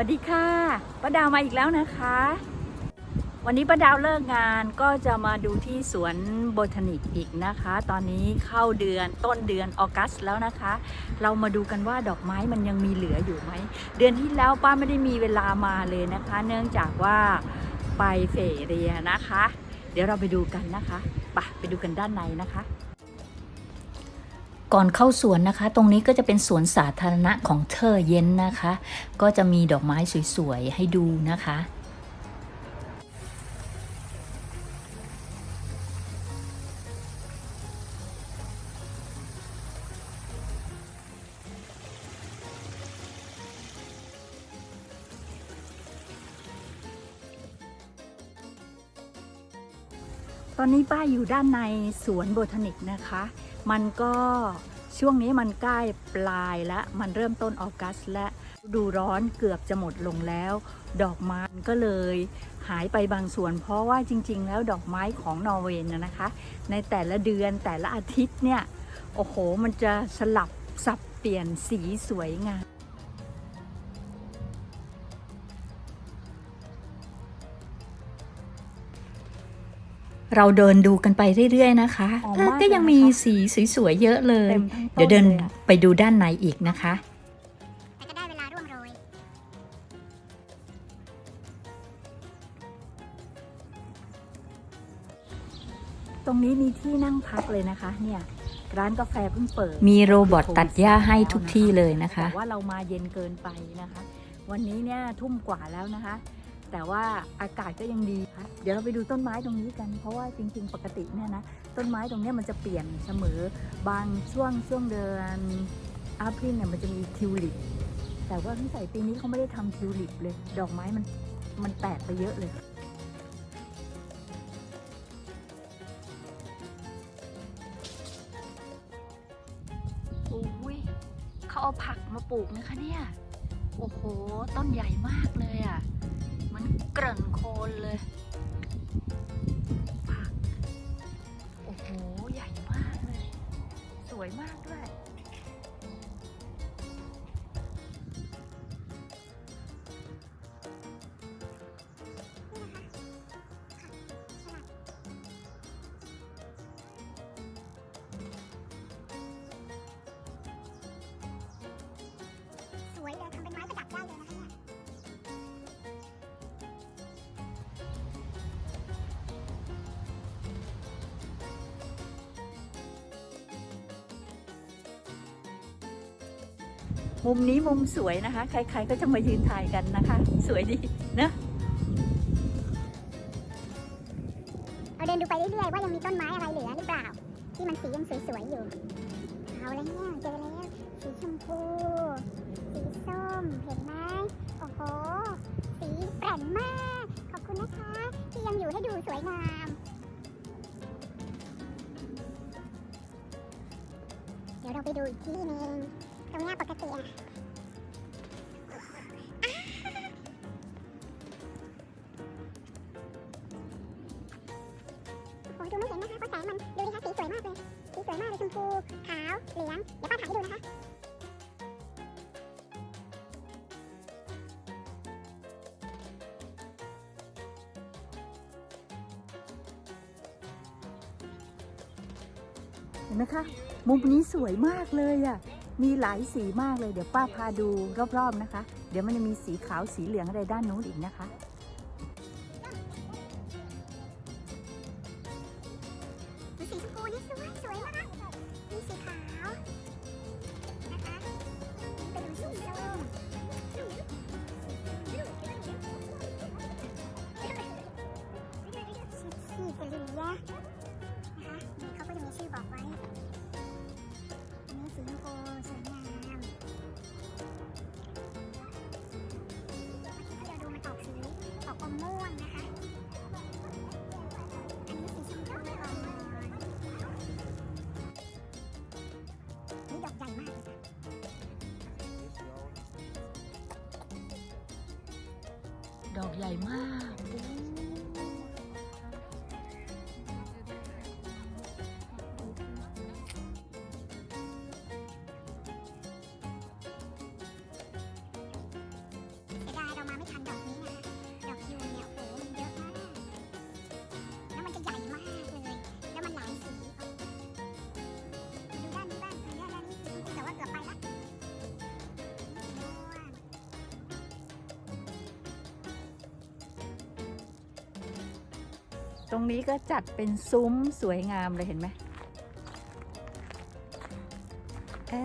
วัสดีค่ะป้าดาวมาอีกแล้วนะคะ วันนี้ป้าดาวเลิกงานก็จะมาดูที่สวนโบทานิกอีกนะคะ ตอนนี้เข้าเดือนต้นเดือนออกัสแล้วนะคะ เรามาดูกันว่าดอกไม้มันยังมีเหลืออยู่ไหม เดือนที่แล้วป้าไม่ได้มีเวลามาเลยนะคะ เนื่องจากว่าไปเฟเรียนะคะ เดี๋ยวเราไปดูกันนะคะไปไปดูกันด้านในนะคะ ก่อนเข้าสวนนะคะ ตรงนี้ก็จะเป็นสวนสาธารณะของเธอเย็นนะคะ ก็จะมีดอกไม้สวยๆให้ดูนะคะตอนนี้ป้าอยู่ด้านในสวนโบทานิกนะคะ มันก็ช่วงนี้มันใกล้ปลายแล้วมันเริ่มต้นออกัส และดูร้อนเกือบจะหมดลงแล้ว ดอกไม้ก็เลยหายไปบางส่วน เพราะว่าจริง ๆ แล้วดอกไม้ของนอร์เวย์นะคะ ในแต่ละเดือนแต่ละอาทิตย์เนี่ย โอ้โห มันจะสลับสับเปลี่ยนสีสวยงาม เราเดินดูกันไปเรื่อยๆนะคะหอมเออมากก็ยังเลยนะคะมีสีสวยๆเยอะเลย เต็มทั้งต้นเดี๋ยวเดินเลยอะ ไปดูด้านในอีกนะคะ แต่ก็ได้เวลาร่วงโรย ตรงนี้มีที่นั่งพักเลยนะคะ เนี่ย ร้านกาแฟเพิ่งเปิด มีโรบอทตัดหญ้าให้ทุกที่เลยนะคะ แต่ว่าเรามาเย็นเกินไปนะคะ วันนี้เนี่ยทุ่มกว่าแล้วนะคะ แต่ว่าอากาศก็ยังดีค่ะเดี๋ยวเราไปดูต้นไม้ตรงนี้กัน เพราะว่าจริง ๆ ปกติเนี่ยนะ ต้นไม้ตรงนี้มันจะเปลี่ยนเสมอ บางช่วงช่วงเดือนอาพริลเนี่ยมันจะมีทิวลิป แต่ว่าพี่ใส่ปีนี้เขาไม่ได้ทำทิวลิปเลย ดอกไม้มันมันแตกไปเยอะเลยอุ้ยเขาเอาผักมาปลูกนะคะเนี่ย โอ้โห ต้นใหญ่มากเลยอะ มันเกริ่นโคนเลยผักโอ้โห ใหญ่มากเลย สวยมากด้วยสวย มุมนี้มุมสวยนะคะ ใครๆก็จะมายืนถ่ายกันนะคะ สวยดีนะเราเดินดูไปเรื่อยๆว่ายังมีต้นไม้อะไรเหลือหรือเปล่า ที่มันสียังสวยๆอยู่ เอาแล้วเนี่ยเจอแล้วสีชมพู สีส้มเห็นไหมโอ้โห สีแปร่งมาก ขอบคุณนะคะ ที่ยังอยู่ให้ดูสวยงามเดี๋ยวเราไปดูอีกที่หนึง ตรงเนี้ยปกติอะโอ้ยดูไม่เห็นนะคะเพราะแสงมันดูดิคะสีสวยมากเลย สีสวยมากเลยชมพู ขาว เหลือง เดี๋ยวป้าถ่ายให้ดูนะคะเห็นไหมคะ มุมนี้สวยมากเลยอะ มีหลายสีมากเลยเดี๋ยวป้าพาดูรอบๆนะคะ เดี๋ยวมันจะมีสีขาวสีเหลืองอะไรด้านนู้นอีกนะคะ มม่วงนะคะ อันนี้สีชมพูอ่อนนี่ดอกใหญ่มากเลยค่ะดอกใหญ่มาก ตรงนี้ก็จัดเป็นซุ้มสวยงามเลยเห็นไหมเอ๊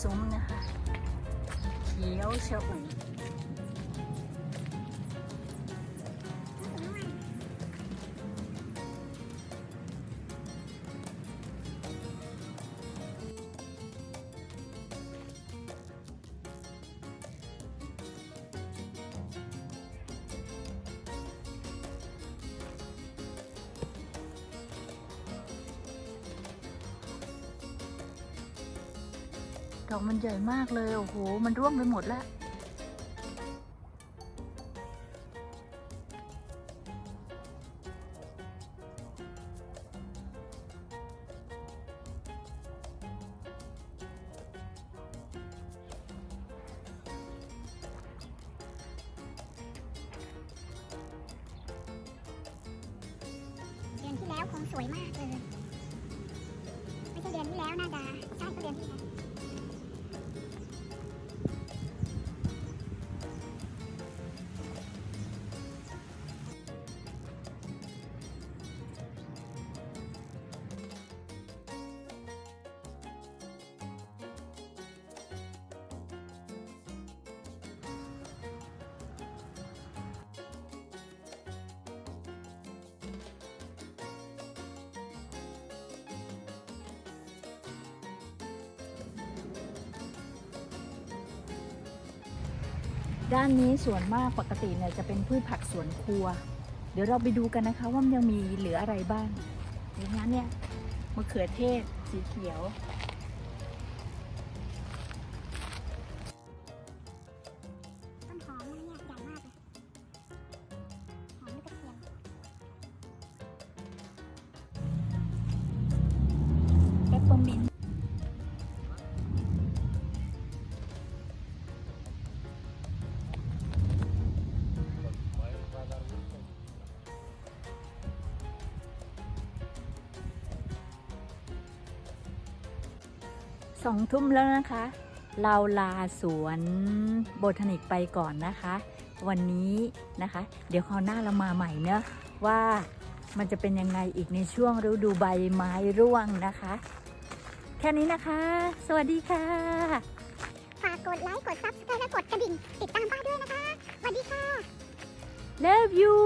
ซุ้มนะคะ เขียวชะอุ่ม ดอกมันใหญ่มากเลย โอ้โห มันร่วงไปหมดแล้วเดือนที่แล้วคงสวยมากเลย ไม่ใช่เดือนที่แล้วนะดาใช่ก็เดือนที่แล้ว ด้านนี้ส่วนมากปกติเนี่ยจะเป็นพืชผักสวนครัว เดี๋ยวเราไปดูกันนะคะว่ามันยังมีเหลืออะไรบ้างอย่างนั้นเนี่ยมะเขือเทศสีเขียว ต้นหอมนะเนี่ยใหญ่มากเลยหอมด้วยกระเทียมเปปเปอร์มิน สองทุ่มแล้วนะคะ เราลาสวนโบทานิกไปก่อนนะคะ วันนี้นะคะ เดี๋ยวคราวหน้าเรามาใหม่เนอะว่ามันจะเป็นยังไงอีกในช่วงฤดูใบไม้ร่วงนะคะ แค่นี้นะคะ สวัสดีค่ะ ฝากกดไลค์ กดซับสไครต์และกดกระดิ่ง ติดตามป้าด้วยนะคะ สวัสดีค่ะ Love you